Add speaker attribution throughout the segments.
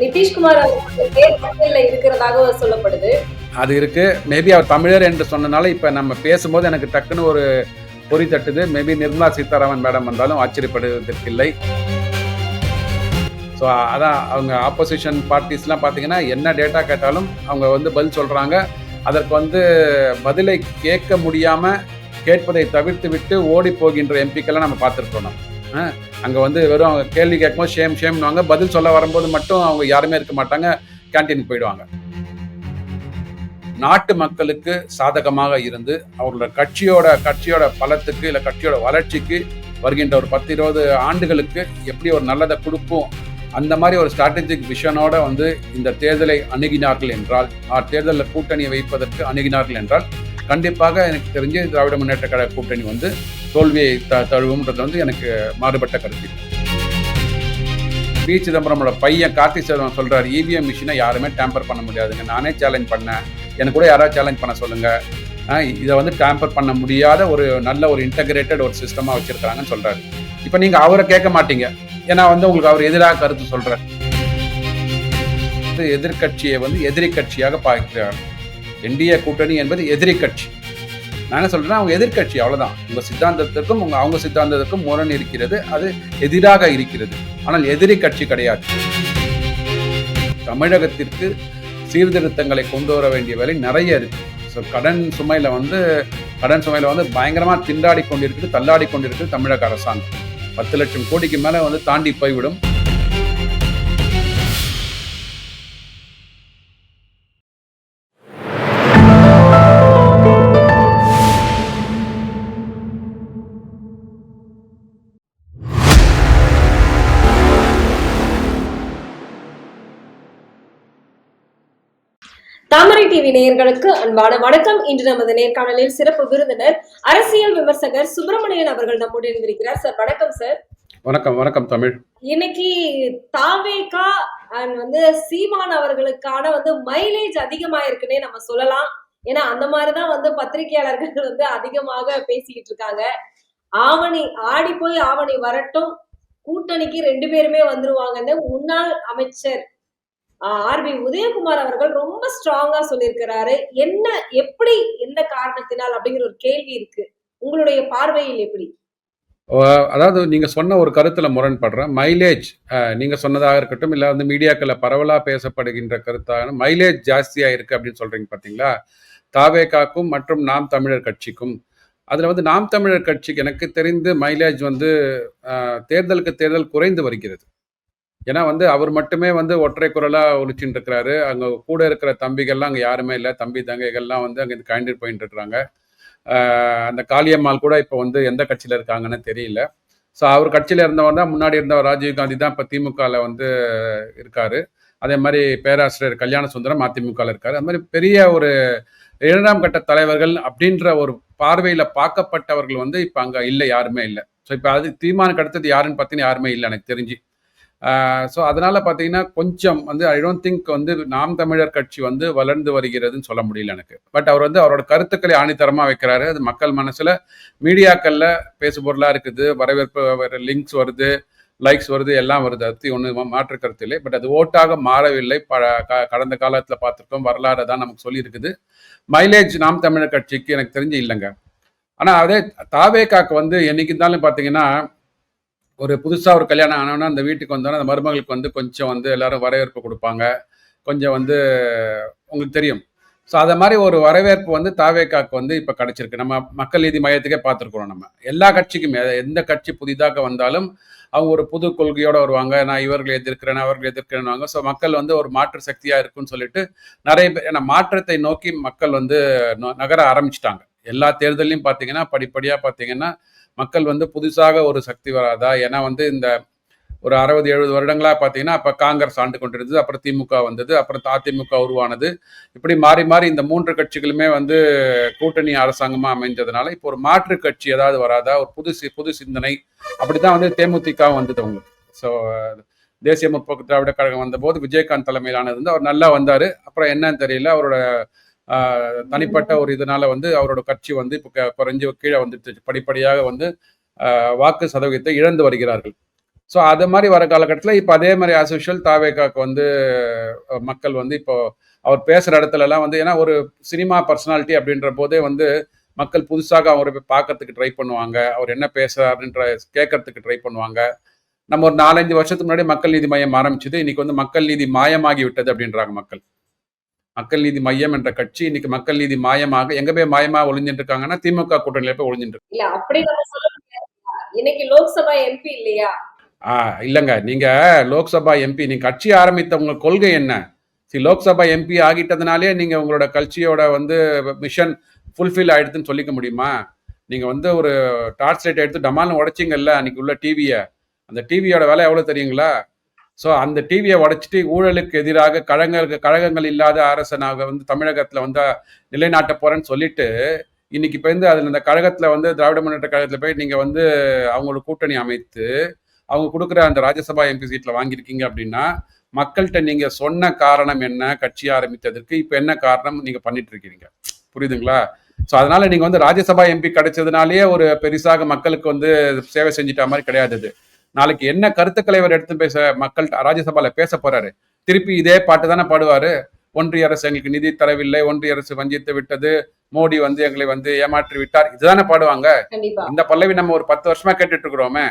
Speaker 1: நிதிஷ்குமார் அவர்கள் இருக்கிறதாக சொல்லப்படுது.
Speaker 2: அது இருக்கு. மேபி அவர் தமிழர் என்று சொன்னனால இப்போ நம்ம பேசும்போது எனக்கு டக்குன்னு ஒரு பொறி தட்டுது. மேபி நிர்மலா சீதாராமன் மேடம் வந்தாலும் ஆச்சரியப்படுவதற்கில்லை. ஸோ அதான் அவங்க ஆப்போசிஷன் பார்ட்டிஸ்லாம் பார்த்தீங்கன்னா என்ன டேட்டா கேட்டாலும் அவங்க வந்து பதில் சொல்கிறாங்க அதற்கு வந்து பதிலை கேட்க முடியாமல் கேட்பதை தவிர்த்து விட்டு ஓடி போகின்ற எம்பிக்கெல்லாம் நம்ம பார்த்துருக்கோம் நம்ம அங்கே வந்து வெறும் அவங்க கேள்வி கேட்கும்போது ஷேம் ஷேம்னுவாங்க பதில் சொல்ல வரும்போது மட்டும் அவங்க யாருமே இருக்க மாட்டாங்க. கேன்டீனுக்கு போயிடுவாங்க. நாட்டு மக்களுக்கு சாதகமாக இருந்து அவர்களோட கட்சியோட கட்சியோட பலத்துக்கு இல்லை கட்சியோட வளர்ச்சிக்கு வருகின்ற ஒரு பத்து இருபது ஆண்டுகளுக்கு எப்படி ஒரு நல்லதை கொடுப்போம் அந்த மாதிரி ஒரு ஸ்ட்ராட்டஜிக் விஷனோட வந்து இந்த தேர்தலை அணுகினார்கள் என்றால் ஆ, தேர்தலில் கூட்டணியை வைப்பதற்கு அணுகினார்கள் என்றால் கண்டிப்பாக எனக்கு தெரிஞ்சு திராவிட முன்னேற்ற கழக கூட்டணி வந்து தோல்வியை த தழுவும்ன்றது வந்து எனக்கு மாறுபட்ட கருத்து. பி. சிதம்பரமோட பையன் கார்த்தி சிதம்பரம் சொல்கிறார் இவிஎம் மிஷினை யாருமே டேம்பர் பண்ண முடியாதுங்க. நானே சேலஞ்ச் பண்ணேன். எனக்கு கூட யாராவது சேலஞ்ச் பண்ண சொல்லுங்கள் இதை வந்து டேம்பர் பண்ண முடியாத ஒரு நல்ல ஒரு இன்டகிரேட்டட் ஒரு சிஸ்டமாக வச்சுருக்காங்கன்னு சொல்கிறாரு இப்போ நீங்கள் அவரை கேட்க மாட்டீங்க. ஏன்னா வந்து உங்களுக்கு அவர் எதிராக கருத்து சொல்றார். எதிர்கட்சியை வந்து எதிரி கட்சியாக பார்க்கிறார். என்டிஏ கூட்டணி என்பது எதிரி கட்சி நான் என்ன சொல்றேன்னா அவங்க எதிர்க்கட்சி அவ்வளவுதான். உங்க சித்தாந்தத்திற்கும் உங்க அவங்க சித்தாந்தத்திற்கும் முரண் இருக்கிறது. அது எதிராக இருக்கிறது. ஆனால் எதிரி கட்சி கிடையாது. தமிழகத்திற்கு சீர்திருத்தங்களை கொண்டு வர வேண்டிய வேலை நிறைய இருக்கு. ஸோ கடன் சுமையில வந்து கடன் சுமையில வந்து பயங்கரமா திண்டாடி கொண்டிருக்குது தள்ளாடி கொண்டிருக்குது தமிழக அரசாங்கம். பத்து லட்சம் கோடிக்கு மேலே வந்து தாண்டி போய்விடும்.
Speaker 1: நேயர்களுக்கு அன்பான வணக்கம். இன்று நமது நேர்காணலில் சிறப்பு விருந்தினர் அரசியல் விமர்சகர் சுப்பிரமணியன் அவர்கள் நம்முடன் இருந்திருக்கிறார் சார் வணக்கம் சார்.
Speaker 2: வணக்கம் வணக்கம் தமிழ்.
Speaker 1: இன்னைக்கு தாவேகா அண்ட் வந்து சீமான் அவர்களுக்கான வந்து மைலேஜ் அதிகமா இருக்குன்னே நம்ம சொல்லலாம். ஏன்னா அந்த மாதிரிதான் வந்து பத்திரிகையாளர்கள் வந்து அதிகமாக பேசிக்கிட்டு இருக்காங்க. ஆவணி ஆடி போய் ஆவணி வரட்டும். கூட்டணிக்கு ரெண்டு பேருமே வந்துருவாங்கன்னு முன்னாள் அமைச்சர் ஆர் பி உதயகுமார் அவர்கள் ரொம்ப ஸ்ட்ராங்கா சொல்லியிருக்கிறாரு. என்ன எப்படி எந்த காரணத்தினால் அப்படிங்கிற ஒரு கேள்வி இருக்கு. உங்களுடைய பார்வையில் எப்படி?
Speaker 2: அதாவது நீங்க சொன்ன ஒரு கருத்துல முரண்படுறேன். மைலேஜ் நீங்க சொன்னதாக இருக்கட்டும் இல்ல வந்து மீடியாக்களை பரவலா பேசப்படுகின்ற கருத்தாக மைலேஜ் ஜாஸ்தியா இருக்கு அப்படின்னு சொல்றீங்க பாத்தீங்களா? தாவேகாக்கும் மற்றும் நாம் தமிழர் கட்சிக்கும். அதுல வந்து நாம் தமிழர் கட்சிக்கு எனக்கு தெரிந்து மைலேஜ் வந்து தேர்தலுக்கு தேர்தல் குறைந்து வருகிறது. ஏன்னா வந்து அவர் மட்டுமே வந்து ஒற்றை குரலா ஒழிச்சுட்டு இருக்கிறாரு அங்க கூட இருக்கிற தம்பிகள்லாம் அங்க யாருமே இல்லை. தம்பி தங்கைகள்லாம் வந்து அங்க கேண்டிட் போயிட்டு இருக்கிறாங்க அந்த காளியம்மாள் கூட இப்போ வந்து எந்த கட்சியில் இருக்காங்கன்னு தெரியல. ஸோ அவர் கட்சியில் இருந்தவர் தான் முன்னாடி இருந்தவர் ராஜீவ் காந்தி தான் இப்போ திமுகவில் வந்து இருக்காரு. அதே மாதிரி பேராசிரியர் கல்யாண சுந்தரம் அதிமுகவில் இருக்காரு. அது மாதிரி பெரிய ஒரு இரண்டாம் கட்ட தலைவர்கள் அப்படின்ற ஒரு பார்வையில் பார்க்கப்பட்டவர்கள் வந்து இப்போ அங்கே இல்லை யாருமே இல்லை. ஸோ இப்போ அது தீர்மானம் அடுத்தது யாருன்னு பார்த்தீங்கன்னா யாருமே இல்லை எனக்கு தெரிஞ்சு. ஸோ அதனால் பார்த்தீங்கன்னா கொஞ்சம் வந்து ஐ டோன்ட் திங்க் வந்து நாம் தமிழர் கட்சி வந்து வளர்ந்து வருகிறதுன்னு சொல்ல முடியல எனக்கு. பட் அவர் வந்து அவரோட கருத்துக்களை ஆணித்தரமாக வைக்கிறாரு. அது மக்கள் மனசில் மீடியாக்களில் பேசு பொருளாக இருக்குது. வரவேற்பு லிங்க்ஸ் வருது லைக்ஸ் வருது எல்லாம் வருது. அது ஒன்று மாற்று கருத்து இல்லை. பட் அது ஓட்டாக மாறவில்லை. ப க- கடந்த காலத்தில் பார்த்துருக்கோம். வரலாறு தான் நமக்கு சொல்லியிருக்குது. மைலேஜ் நாம் தமிழர் கட்சிக்கு எனக்கு தெரிஞ்சு இல்லைங்க. ஆனால் அதே தாவேக்காக்கு வந்து என்னைக்கு இருந்தாலும் பார்த்தீங்கன்னா ஒரு புதுசாக ஒரு கல்யாணம் ஆனோன்னா அந்த வீட்டுக்கு வந்தோன்னா அந்த மருமகளுக்கு வந்து கொஞ்சம் வந்து எல்லாரும் வரவேற்பு கொடுப்பாங்க. கொஞ்சம் வந்து உங்களுக்கு தெரியும். ஸோ அதை மாதிரி ஒரு வரவேற்பு வந்து தாவேக்காக்கு வந்து இப்போ கிடச்சிருக்கு. நம்ம மக்கள் நீதி மையத்துக்கே பார்த்துருக்குறோம் நம்ம. எல்லா கட்சிக்குமே எந்த கட்சி புதிதாக வந்தாலும் அவங்க ஒரு புது கொள்கையோடு வருவாங்க. நான் இவர்களை எதிர்க்கிறேன் அவர்களை எதிர்க்கிறேன்னு ஸோ மக்கள் வந்து ஒரு மாற்று சக்தியாக இருக்குன்னு சொல்லிட்டு நிறைய பேர் ஏன்னா மாற்றத்தை நோக்கி மக்கள் வந்து ந- நகர ஆரம்பிச்சிட்டாங்க. எல்லா தேர்தலையும் பார்த்தீங்கன்னா படிப்படியாக பார்த்தீங்கன்னா மக்கள் வந்து புதுசாக ஒரு சக்தி வராதா? ஏன்னா வந்து இந்த ஒரு அறுபது எழுபது வருடங்களாக பார்த்தீங்கன்னா அப்போ காங்கிரஸ் ஆண்டு கொண்டிருந்தது அப்புறம் திமுக வந்தது அப்புறம் அதிமுக உருவானது. இப்படி மாறி மாறி இந்த மூன்று கட்சிகளுமே வந்து கூட்டணி அரசாங்கமாக அமைஞ்சதுனால இப்போ ஒரு மாற்று கட்சி ஏதாவது வராதா? ஒரு புது புது சிந்தனை. அப்படி தான் வந்து தேமுதிகவும் வந்தது அவங்களுக்கு. ஸோ தேசிய முற்போக்கு திராவிட கழகம் வந்தபோது விஜயகாந்த் தலைமையிலானது வந்து அவர் நல்லா வந்தார். அப்புறம் என்னன்னு தெரியல அவரோட தனிப்பட்ட ஒரு இதனால வந்து அவரோட கட்சி வந்து இப்போ குறைஞ்சு கீழே வந்துட்டு படிப்படியாக வந்து வாக்கு சதவீதத்தை இழந்து வருகிறார்கள். ஸோ அது மாதிரி வர காலகட்டத்தில் இப்போ அதே மாதிரி ஆஸ் யூஷுவல் தாவேக்காக்கு வந்து மக்கள் வந்து இப்போ அவர் பேசுகிற இடத்துலலாம் வந்து ஏன்னா ஒரு சினிமா பர்சனாலிட்டி அப்படின்ற போதே வந்து மக்கள் புதுசாக அவரை போய் பார்க்கறதுக்கு ட்ரை பண்ணுவாங்க. அவர் என்ன பேசுறாருன்ற கேட்கறதுக்கு ட்ரை பண்ணுவாங்க. நம்ம ஒரு நாலஞ்சு வருஷத்துக்கு முன்னாடி மக்கள் நீதி மையம் ஆரம்பிச்சது. இன்னைக்கு வந்து மக்கள் நீதி மாயமாகி விட்டது அப்படின்றாங்க மக்கள். மக்கள் நீதி மையம் என்ற கட்சி இன்னைக்கு மக்கள் நீதி மாயமாக எங்க போய் மாயமா ஒளிஞ்சிட்டு இருக்காங்கன்னா திமுக கூட்டணியில போய் ஒளிஞ்சிட்டு.
Speaker 1: இல்ல அப்படி இன்னைக்கு லோக்சபா எம்பி இல்லையா?
Speaker 2: ஆ இல்லைங்க. நீங்க லோக்சபா எம்பி நீங்க கட்சி ஆரம்பித்த உங்க கொள்கை என்ன? சரி லோக்சபா எம்பி ஆகிட்டதுனாலே நீங்க உங்களோட கட்சியோட வந்து மிஷன் ஃபுல்ஃபில் ஆயிடுதுன்னு சொல்லிக்க முடியுமா? நீங்க வந்து ஒரு டார்ச் லைட் எடுத்து டமால்னு உடைச்சிங்கல்ல அன்னைக்கு உள்ள டிவியை அந்த டிவியோட விலை எவ்வளவு தெரியுங்களா? ஸோ அந்த டிவியை உடைச்சிட்டு ஊழலுக்கு எதிராக கழகங்கள் கழகங்கள் இல்லாத அரசனாக வந்து தமிழகத்தில் வந்து நிலைநாட்ட போகிறேன்னு சொல்லிட்டு இன்னைக்கு இப்போ வந்து அதில் இந்த கழகத்தில் வந்து திராவிட முன்னேற்ற கழகத்தில் போய் நீங்கள் வந்து அவங்களோட கூட்டணி அமைத்து அவங்க கொடுக்குற அந்த ராஜ்யசபா எம்பி சீட்டில் வாங்கியிருக்கீங்க அப்படின்னா மக்கள்கிட்ட நீங்கள் சொன்ன காரணம் என்ன? கட்சி ஆரம்பித்ததற்கு இப்போ என்ன காரணம் நீங்கள் பண்ணிட்டு இருக்கீங்க புரியுதுங்களா? ஸோ அதனால நீங்கள் வந்து ராஜ்யசபா எம்பி கிடைச்சதுனாலேயே ஒரு பெருசாக மக்களுக்கு வந்து சேவை செஞ்சிட்ட மாதிரி கிடையாது நாளைக்கு என்ன கருத்துக்களை இவர் எடுத்து பேச மக்கள் ராஜ்யசபால பேச போறாரு? திருப்பி இதே பாட்டு தானே பாடுவாரு? ஒன்றிய அரசு எங்களுக்கு நிதி தரவில்லை ஒன்றிய அரசு வஞ்சித்து விட்டது மோடி வந்து எங்களை வந்து ஏமாற்றி விட்டார். இதுதானே பாடுவாங்க? இந்த பல்லவி நம்ம ஒரு பத்து வருஷமா கேட்டுட்டு இருக்கிறோமே.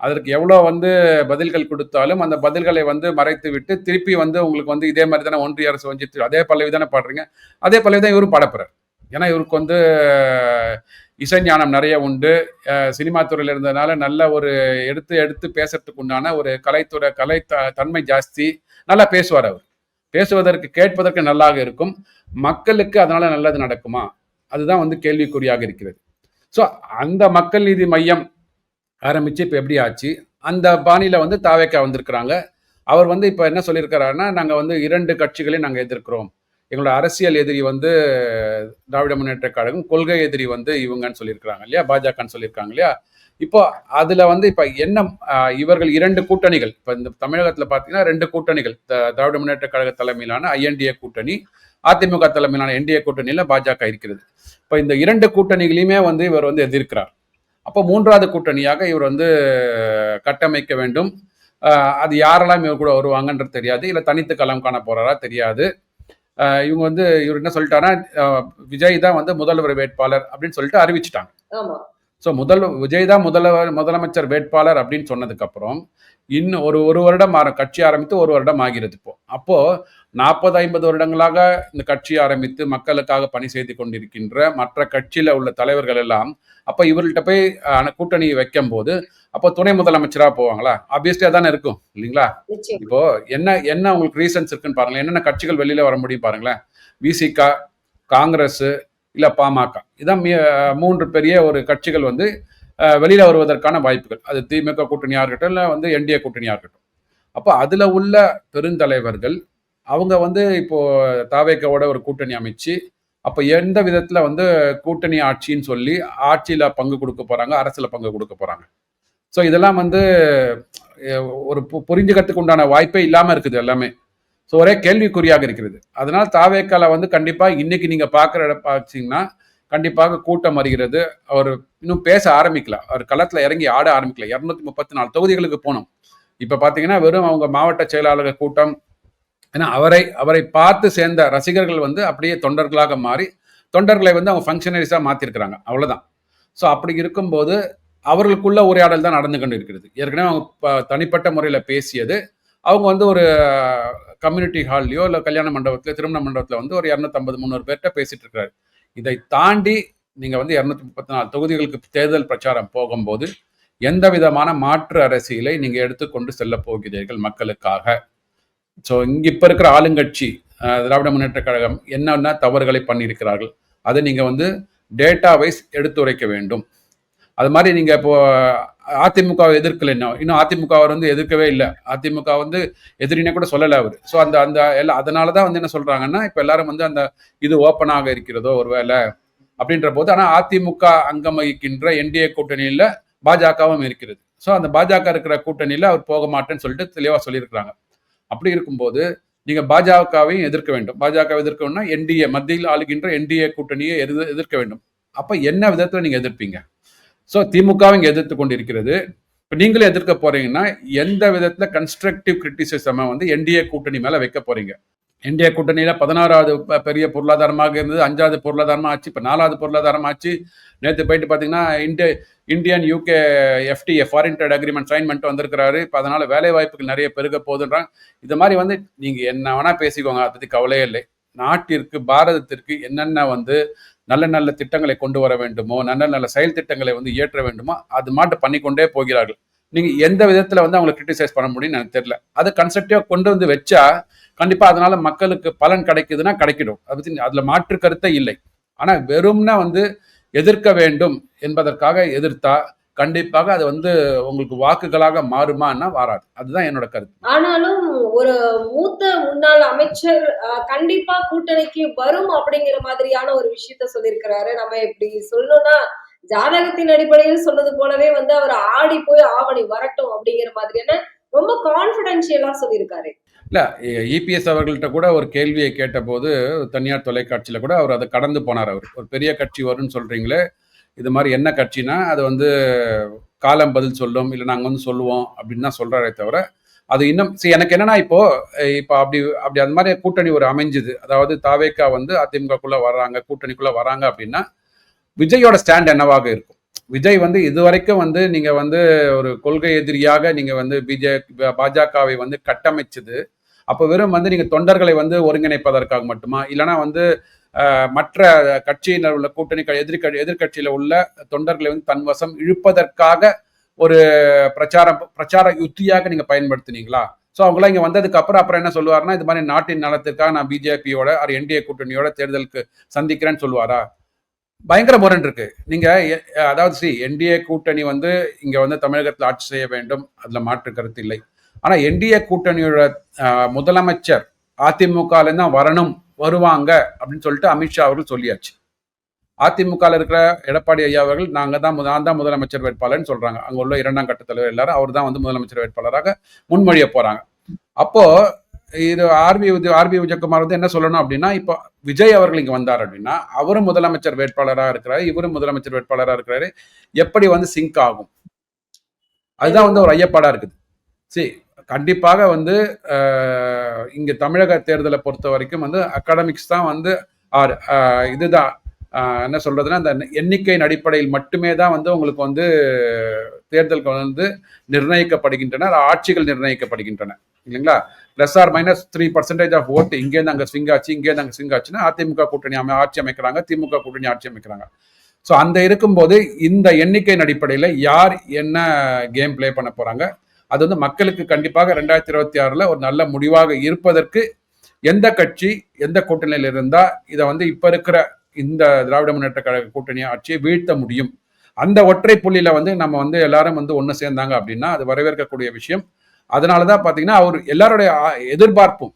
Speaker 2: அதற்கு எவ்வளோ வந்து பதில்கள் கொடுத்தாலும் அந்த பதில்களை வந்து மறைத்து விட்டு திருப்பி வந்து உங்களுக்கு வந்து இதே மாதிரி தானே ஒன்றிய அரசு வஞ்சித்து அதே பல்லவி தானே பாடுறீங்க? அதே பல்லவி தான் இவரும் பாடப்படுறார் ஏன்னா இவருக்கு வந்து இசைஞானம் நிறைய உண்டு. சினிமா துறையில் இருந்ததுனால நல்ல ஒரு எடுத்து எடுத்து பேசுறதுக்கு உண்டான ஒரு கலைத்துறை கலை த- தன்மை ஜாஸ்தி. நல்லா பேசுவார் அவர். பேசுவதற்கு கேட்பதற்கு நல்லாக இருக்கும். மக்களுக்கு அதனால நல்லது நடக்குமா? அதுதான் வந்து கேள்விக்குறியாக இருக்கிறது. ஸோ அந்த மக்கள் நீதி மையம் ஆரம்பித்து இப்போ எப்படி ஆச்சு? அந்த பாணியில் வந்து தாவேக்கா வந்திருக்கிறாங்க. அவர் வந்து இப்போ என்ன சொல்லியிருக்கிறாருன்னா நாங்கள் வந்து இரண்டு கட்சிகளையும் நாங்கள் எதிர்க்கிறோம். எங்களோட அரசியல் எதிரி வந்து திராவிட முன்னேற்ற கழகம் கொள்கை எதிரி வந்து இவங்கன்னு சொல்லியிருக்கிறாங்க இல்லையா? பாஜகன்னு சொல்லியிருக்காங்க இல்லையா? இப்போ அதில் வந்து இப்போ என்ன இவர்கள் இரண்டு கூட்டணிகள் இப்போ இந்த தமிழகத்தில் பார்த்தீங்கன்னா ரெண்டு கூட்டணிகள் த- திராவிட முன்னேற்ற கழக தலைமையிலான ஐஎன்டிஏ கூட்டணி அதிமுக தலைமையிலான என்டிஏ கூட்டணியில் பாஜக இருக்கிறது. இப்போ இந்த இரண்டு கூட்டணிகளையுமே வந்து இவர் வந்து எதிர்க்கிறார். அப்போ மூன்றாவது கூட்டணியாக இவர் வந்து கட்டமைக்க வேண்டும். அது யாரெல்லாம் இவர் கூட வருவாங்கன்றது தெரியாது. இல்லை தனித்து களம் காண போறாரா தெரியாது. இவங்க வந்து இவர் என்ன சொல்லிட்டாருன்னா ஆஹ், விஜய் தான் வந்து முதல்வர் வேட்பாளர் அப்படின்னு சொல்லிட்டு அறிவிச்சிட்டாங்க. ஸோ முதல் விஜய் தான் முதல்வர் முதலமைச்சர் வேட்பாளர் அப்படின்னு சொன்னதுக்கு அப்புறம் இன்னும் ஒரு ஒரு வருடம் கட்சி ஆரம்பித்து ஒரு வருடம் ஆகிறது இப்போ. அப்போ நாற்பது ஐம்பது வருடங்களாக இந்த கட்சி ஆரம்பித்து மக்களுக்காக பணி செய்து கொண்டிருக்கின்ற மற்ற கட்சியில உள்ள தலைவர்கள் எல்லாம் அப்போ இவர்கள்ட்ட போய் கூட்டணி வைக்கும் போது அப்போ துணை முதலமைச்சரா போவாங்களா? ஆப்வியஸ்லியா தானே இருக்கும் இல்லைங்களா? இப்போ என்ன என்ன உங்களுக்கு ரீசன்ஸ் இருக்குன்னு பாருங்களேன். என்னென்ன கட்சிகள் வெளியில வர முடியும் பாருங்களேன். விசிகா காங்கிரஸ் இல்ல பாமக. இதான் மூன்று பெரிய ஒரு கட்சிகள் வந்து வெளியில வருவதற்கான வாய்ப்புகள். அது திமுக கூட்டணியா இருக்கட்டும் இல்ல வந்து என்டிஏ கூட்டணியா இருக்கட்டும். அப்போ அதுல உள்ள பெருந்தலைவர்கள் அவங்க வந்து இப்போ தாவேக்காவோட ஒரு கூட்டணி அமைச்சு அப்போ எந்த விதத்தில் வந்து கூட்டணி ஆட்சின்னு சொல்லி ஆட்சியில் பங்கு கொடுக்க போகிறாங்க அரசில் பங்கு கொடுக்க போகிறாங்க ஸோ இதெல்லாம் வந்து ஒரு பு- புரிஞ்சுக்கிறதுக்கு உண்டான வாய்ப்பே இல்லாமல் இருக்குது எல்லாமே. ஸோ ஒரே கேள்விக்குறியாக இருக்கிறது. அதனால் தாவேக்கால வந்து கண்டிப்பாக இன்னைக்கு நீங்கள் பார்க்குற இடம் பார்த்தீங்கன்னா கண்டிப்பாக கூட்டம் வருகிறது. அவர் இன்னும் பேச ஆரம்பிக்கல. அவர் களத்தில் இறங்கி ஆட ஆரம்பிக்கல. இரநூத்தி முப்பத்தி நாலு தொகுதிகளுக்கு போனோம். இப்போ பார்த்தீங்கன்னா வெறும் அவங்க மாவட்ட செயலாளர்கள் கூட்டம் ஏன்னா அவரை அவரை பார்த்து சேர்ந்த ரசிகர்கள் வந்து அப்படியே தொண்டர்களாக மாறி தொண்டர்களை வந்து அவங்க ஃபங்க்ஷனரிஸாக மாற்றிருக்கிறாங்க அவ்வளோதான் ஸோ அப்படி இருக்கும்போது அவர்களுக்குள்ள உரையாடல் தான் நடந்து கொண்டு இருக்கிறது ஏற்கனவே அவங்க தனிப்பட்ட முறையில் பேசியது அவங்க வந்து ஒரு கம்யூனிட்டி ஹால்லையோ இல்லை கல்யாண மண்டபத்தில் திருமண மண்டபத்தில் வந்து ஒரு இரநூத்தம்பது முந்நூறு பேர்கிட்ட பேசிட்டு இருக்காரு இதை தாண்டி நீங்கள் வந்து இரநூத்தி முப்பத்தி நாலு தொகுதிகளுக்கு தேர்தல் பிரச்சாரம் போகும்போது எந்த விதமான மாற்று அரசியலை நீங்கள் எடுத்துக்கொண்டு செல்ல போகிறீர்கள் மக்களுக்காக? ஸோ இங்கே இப்போ இருக்கிற ஆளுங்கட்சி திராவிட முன்னேற்ற கழகம் என்னென்ன தவறுகளை பண்ணியிருக்கிறார்கள் அதை நீங்கள் வந்து டேட்டா வைஸ் எடுத்துரைக்க வேண்டும். அது மாதிரி நீங்கள் இப்போ அதிமுகவை எதிர்க்கல இன்னும் இன்னும் அதிமுகவை வந்து எதிர்க்கவே இல்லை. அதிமுக வந்து எதிரினே கூட சொல்லலை அவர். ஸோ அந்த அந்த எல்லாம் அதனால தான் வந்து என்ன சொல்கிறாங்கன்னா இப்போ எல்லாரும் வந்து அந்த இது ஓப்பனாக இருக்கிறதோ ஒரு வேலை அப்படின்ற போது ஆனால் அதிமுக அங்கம் வகிக்கின்ற என்டிஏ கூட்டணியில் பாஜகவும் இருக்கிறது. ஸோ அந்த பாஜக இருக்கிற கூட்டணியில் அவர் போக மாட்டேன்னு சொல்லிட்டு தெளிவாக சொல்லியிருக்கிறாங்க. அப்படி இருக்கும்போது நீங்க பாஜகவையும் எதிர்க்க வேண்டும். பாஜக எதிர்க்கணும்னா என்டிஏ மத்தியில் ஆளுகின்ற என்டிஏ கூட்டணியை எதிர் எதிர்க்க வேண்டும். அப்ப என்ன விதத்துல நீங்க எதிர்ப்பீங்க? ஸோ திமுகவும் இங்கே எதிர்த்து கொண்டிருக்கிறது. இப்போ நீங்களே எதிர்க்க போறீங்கன்னா எந்த விதத்துல கன்ஸ்ட்ரக்டிவ் கிரிட்டிசிசமை வந்து என்டிஏ கூட்டணி மேல வைக்க போறீங்க? என்டிஏ கூட்டணியில பதினாறாவது பெரிய பொருளாதாரமாக இருந்தது அஞ்சாவது பொருளாதாரமா ஆச்சு இப்போ நாலாவது பொருளாதாரமாக ஆச்சு. நேற்று போயிட்டு பார்த்தீங்கன்னா இந்திய Indian UK FDA foreign trade agreement sign பண்ணிட்டு வந்திருக்கிறாரு. இப்போ அதனால் வேலை வாய்ப்புகள் நிறைய பெருக போகுதுன்றாங்க. இது மாதிரி வந்து நீங்கள் என்ன வேணால் பேசிக்கோங்க. அதை பற்றி கவலையே இல்லை. நாட்டிற்கு பாரதத்திற்கு என்னென்ன வந்து நல்ல நல்ல திட்டங்களை கொண்டு வர வேண்டுமோ நல்ல நல்ல செயல் திட்டங்களை வந்து இயற்ற வேண்டுமோ அது மாட்டு பண்ணிக்கொண்டே போகிறார்கள். நீங்கள் எந்த விதத்தில் வந்து அவங்களை கிரிட்டிசைஸ் பண்ண முடியும்னு எனக்கு தெரியல. அதை கன்செப்டிவாக கொண்டு வந்து வச்சா கண்டிப்பாக அதனால மக்களுக்கு பலன் கிடைக்குதுன்னா கிடைக்கிடும் அதை பற்றி அதில் மாற்று கருத்தே இல்லை. ஆனால் வெறும்னா வந்து எதிர்க்க வேண்டும் என்பதற்காக எதிர்த்தா கண்டிப்பாக அது வந்து உங்களுக்கு வாக்குகளாக மாறுமான்னா வராது. அதுதான் என்னோட கருத்து.
Speaker 1: ஆனாலும் ஒரு மூத்த முன்னாள் அமைச்சர் கண்டிப்பா கூட்டணிக்கு வரும் அப்படிங்கிற மாதிரியான ஒரு விஷயத்த சொல்லியிருக்கிறாரு. நம்ம இப்படி சொல்லணும்னா ஜாதகத்தின் அடிப்படையில் சொன்னது போலவே வந்து அவர் ஆடி போய் ஆவணி வரட்டும் அப்படிங்கிற மாதிரியான ரொம்ப கான்பிடென்ஷியலா சொல்லியிருக்காரு.
Speaker 2: இல்லை இபிஎஸ் அவர்கள்ட்ட கூட ஒரு கேள்வியை கேட்டபோது தனியார் தொலைக்காட்சியில் கூட அவர் அதை கடந்து போனார் அவர். ஒரு பெரிய கட்சி வரும்னு சொல்கிறீங்களே இது மாதிரி என்ன கட்சினா அது வந்து காலம் பதில் சொல்லும் இல்லை நாங்கள் வந்து சொல்லுவோம் அப்படின்னு தான் சொல்கிறாரே தவிர அது இன்னும் சரி எனக்கு என்னன்னா இப்போ இப்போ அப்படி அப்படி அந்த மாதிரி கூட்டணி ஒரு அமைஞ்சுது. அதாவது தாவேக்கா வந்து அதிமுகக்குள்ளே வர்றாங்க கூட்டணிக்குள்ளே வராங்க அப்படின்னா விஜயோட ஸ்டாண்ட் என்னவாக இருக்கும்? விஜய் வந்து இதுவரைக்கும் வந்து நீங்கள் வந்து ஒரு கொள்கை எதிரியாக நீங்கள் வந்து பிஜே பாஜகவை வந்து கட்டமைச்சது அப்போ வெறும் வந்து நீங்க தொண்டர்களை வந்து ஒருங்கிணைப்பதற்காக மட்டுமா? இல்லைன்னா வந்து மற்ற கட்சியினர் உள்ள கூட்டணி எதிர்க எதிர்க்க உள்ள தொண்டர்களை வந்து தன்வசம் இழுப்பதற்காக ஒரு பிரச்சாரம் பிரச்சார யுத்தியாக நீங்க பயன்படுத்துனீங்களா? ஸோ அவங்களாம் இங்கே வந்ததுக்கு அப்புறம் அப்புறம் என்ன சொல்லுவாருன்னா இது மாதிரி நாட்டின் நலத்திற்காக நான் பிஜேபியோட ஆர் என்டிஏ கூட்டணியோட தேர்தலுக்கு சந்திக்கிறேன்னு சொல்லுவாரா? பயங்கர முரண் இருக்கு. நீங்க அதாவது சி என்டிஏ கூட்டணி வந்து இங்க வந்து தமிழகத்தில் ஆட்சி செய்ய வேண்டும். அதுல மாற்று கருத்து இல்லை. ஆனா என்டிஏ கூட்டணியோட முதலமைச்சர் அதிமுகல தான் வரணும் வருவாங்க அப்படின்னு சொல்லிட்டு அமித்ஷா அவர்கள் சொல்லியாச்சு. அதிமுகவில் இருக்கிற எடப்பாடி ஐயா அவர்கள் நாங்க தான் நான் தான் முதலமைச்சர் வேட்பாளர்னு சொல்றாங்க. அங்க உள்ள இரண்டாம் கட்ட தலைவர் எல்லாரும் அவர் தான் வந்து முதலமைச்சர் வேட்பாளராக முன்மொழிய போறாங்க. அப்போ இது ஆர்பி ஆர்பி விஜயகுமார் வந்து என்ன சொல்லணும் அப்படின்னா இப்போ விஜய் அவர்கள் இங்க வந்தார் அப்படின்னா அவரும் முதலமைச்சர் வேட்பாளராக இருக்கிறாரு இவரும் முதலமைச்சர் வேட்பாளராக இருக்கிறாரு. எப்படி வந்து சிங்க் ஆகும்? அதுதான் வந்து ஒரு ஐயப்பாடா இருக்குது. சரி கண்டிப்பாக வந்து இங்கே இங்க தமிழக தேர்தலை பொறுத்த வரைக்கும் வந்து அகாடமிக்ஸ் தான் வந்து ஆர் இதுதான். என்ன சொல்றதுன்னா அந்த எண்ணிக்கையின் அடிப்படையில் மட்டுமே தான் வந்து உங்களுக்கு வந்து தேர்தல்கள் வந்து நிர்ணயிக்கப்படுகின்றன ஆட்சிகள் நிர்ணயிக்கப்படுகின்றன. இல்லைங்களா? Plus or minus three percentage of ஓட்டு இங்கேருந்து அங்கே ஸ்விங் ஆச்சு இங்கேருந்து அங்கே ஸ்விங் ஆச்சுன்னா அதிமுக கூட்டணி அமை ஆட்சி அமைக்கிறாங்க திமுக கூட்டணி ஆட்சி அமைக்கிறாங்க. ஸோ அந்த இருக்கும்போது இந்த எண்ணிக்கையின் அடிப்படையில் யார் என்ன கேம் ப்ளே பண்ண போகிறாங்க அது வந்து மக்களுக்கு கண்டிப்பாக ரெண்டாயிரத்தி இருபத்தி ஆறில் ஒரு நல்ல முடிவாக இருப்பதற்கு எந்த கட்சி எந்த கூட்டணியில் இருந்தா இதை வந்து இப்ப இருக்கிற இந்த திராவிட முன்னேற்ற கழக கூட்டணி ஆட்சியை வீழ்த்த முடியும். அந்த ஒற்றை புள்ளியில வந்து நம்ம வந்து எல்லாரும் வந்து ஒன்று சேர்ந்தாங்க அப்படின்னா அது வரவேற்கக்கூடிய விஷயம். அதனால தான் பார்த்தீங்கன்னா அவர் எல்லாருடைய எதிர்பார்ப்பும்.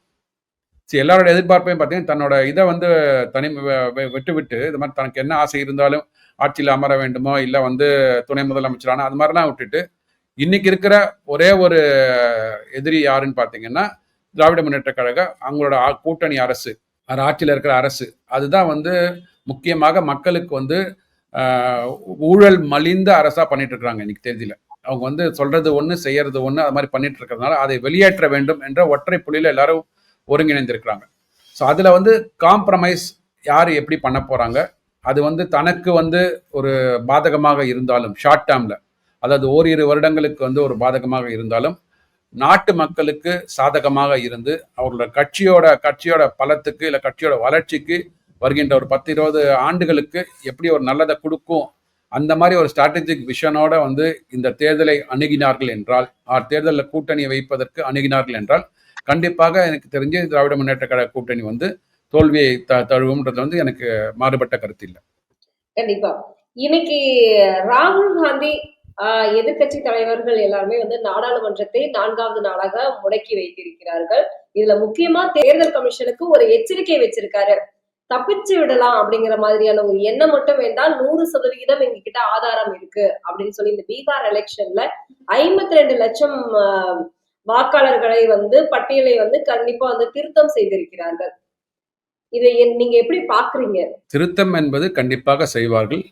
Speaker 2: சரி எல்லாரோட எதிர்பார்ப்பையும் பார்த்தீங்கன்னா தன்னோட இதை வந்து தனி விட்டுவிட்டு விட்டு விட்டு இது மாதிரி தனக்கு என்ன ஆசை இருந்தாலும் ஆட்சியில் அமர வேண்டுமோ இல்லை வந்து துணை முதலமைச்சரான அது மாதிரிலாம் விட்டுட்டு இன்னைக்கு இருக்கிற ஒரே ஒரு எதிரி யாருன்னு பார்த்தீங்கன்னா திராவிட முன்னேற்ற கழக அவங்களோட கூட்டணி அரசு அது ஆட்சியில் இருக்கிற அரசு. அதுதான் வந்து முக்கியமாக மக்களுக்கு வந்து ஊழல் மலிந்த அரசாக பண்ணிட்டு இருக்கிறாங்க இன்னைக்கு தேதியில. அவங்க வந்து சொல்றது ஒன்று செய்யறது ஒன்று அது மாதிரி பண்ணிட்டு இருக்கிறதுனால அதை வெளியேற்ற வேண்டும் என்ற ஒற்றை புள்ளியில் எல்லாரும் ஒருங்கிணைந்திருக்கிறாங்க. ஸோ அதில் வந்து காம்ப்ரமைஸ் யார் எப்படி பண்ண போறாங்க? அது வந்து தனக்கு வந்து ஒரு பாதகமாக இருந்தாலும் ஷார்ட் டேர்மில் அதாவது ஓரிரு வருடங்களுக்கு வந்து ஒரு பாதகமாக இருந்தாலும் நாட்டு மக்களுக்கு சாதகமாக இருந்து அவர்களோட கட்சியோட கட்சியோட பலத்துக்கு இல்லை கட்சியோட வளர்ச்சிக்கு வருகின்ற ஒரு பத்து இருபது ஆண்டுகளுக்கு எப்படி ஒரு நல்லதை கொடுக்கும் அந்த மாதிரி ஒரு ஸ்ட்ராட்டஜிக் விஷனோட வந்து இந்த தேர்தலை அணுகினார்கள் என்றால் ஆர் தேர்தலில் கூட்டணியை வைப்பதற்கு அணுகினார்கள் என்றால் கண்டிப்பாக எனக்கு தெரிஞ்சு திராவிட முன்னேற்ற கழக கூட்டணி வந்து தோல்வியை த தழுவும்ன்றது வந்து எனக்கு மாறுபட்ட கருத்து இல்லை.
Speaker 1: கண்டிப்பா. இன்னைக்கு ராகுல் காந்தி ஆஹ், தலைவர்கள் எல்லாருமே வந்து நாடாளுமன்றத்தை நான்காவது நாளாக முடக்கி வைத்திருக்கிறார்கள். இதுல முக்கியமா தேர்தல் கமிஷனுக்கு ஒரு எச்சரிக்கை வச்சிருக்காரு. தப்பிச்சு விடலாம் அப்படிங்கிற மாதிரியான ஒரு எண்ணம் மட்டும் வேண்டாம் நூறு சதவிகிதம் எங்ககிட்ட ஆதாரம் இருக்கு அப்படின்னு சொல்லி இந்த பீகார் எலெக்ஷன்ல ஐம்பத்தி ரெண்டு லட்சம் ஆஹ், வாக்காளர்களை வந்து பட்டியலை வந்து கண்டிப்பா வந்து திருத்தம் செய்திருக்கிறார்கள். இதை என்- நீங்க எப்படி பாக்குறீங்க
Speaker 2: திருத்தம் என்பது கண்டிப்பாக செய்வார்கள்.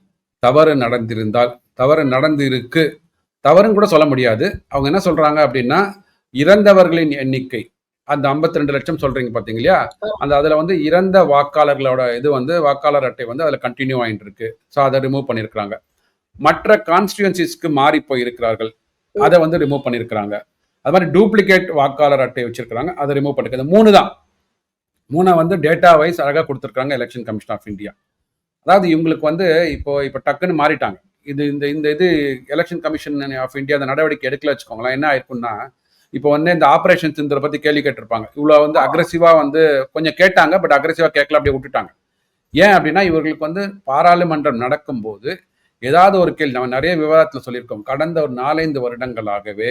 Speaker 2: தவறு நடந்திருந்தால் தவறு நடந்திருக்கு. தவறுன்னு கூட சொல்ல முடியாது. அவங்க என்ன சொல்றாங்க அப்படின்னா இறந்தவர்களின் எண்ணிக்கை. அந்த 52 லட்சம் சொல்றீங்க பாத்தீங்க இல்லையா அந்த அதுல வந்து இறந்த வாக்காளர்களோட இது வந்து வாக்காளர் அட்டை வந்து அதுல கண்டினியூ ஆயிட்டு இருக்கு. ஸோ அதை ரிமூவ் பண்ணியிருக்கிறாங்க மற்ற கான்ஸ்டியூன்சிஸ்க்கு மாறி போயிருக்கிறார்கள். அதை வந்து ரிமூவ் பண்ணியிருக்கிறாங்க அது மாதிரி டூப்ளிகேட் வாக்காளர் அட்டை வச்சிருக்கிறாங்க. அதை ரிமூவ் பண்ணிருக்காங்க மூணு தான். மூணை வந்து டேட்டா வைஸ் அழகாக கொடுத்துருக்காங்க எலெக்ஷன் கமிஷன் ஆஃப் இந்தியா அதாவது இவங்களுக்கு வந்து இப்போ இப்போ டக்குன்னு மாறிட்டாங்க. இது இந்த இந்த இது எலெக்ஷன் கமிஷன் ஆஃப் இந்தியா அந்த நடவடிக்கை எடுக்கல வச்சுக்கோங்களேன். என்ன ஆயிருக்குன்னா இப்போ வந்து இந்த ஆப்ரேஷன் சிந்தரை பத்தி கேள்வி கேட்டிருப்பாங்க. இவ்வளோ வந்து அக்ரெசிவா வந்து கொஞ்சம் கேட்டாங்க பட் அக்ரெசிவா கேட்கல அப்படியே விட்டுட்டாங்க. ஏன் அப்படின்னா இவர்களுக்கு வந்து பாராளுமன்றம் நடக்கும்போது ஏதாவது ஒரு கேள்வி நம்ம நிறைய விவாதத்தில் சொல்லியிருக்கோம். கடந்த ஒரு நாலைந்து வருடங்களாகவே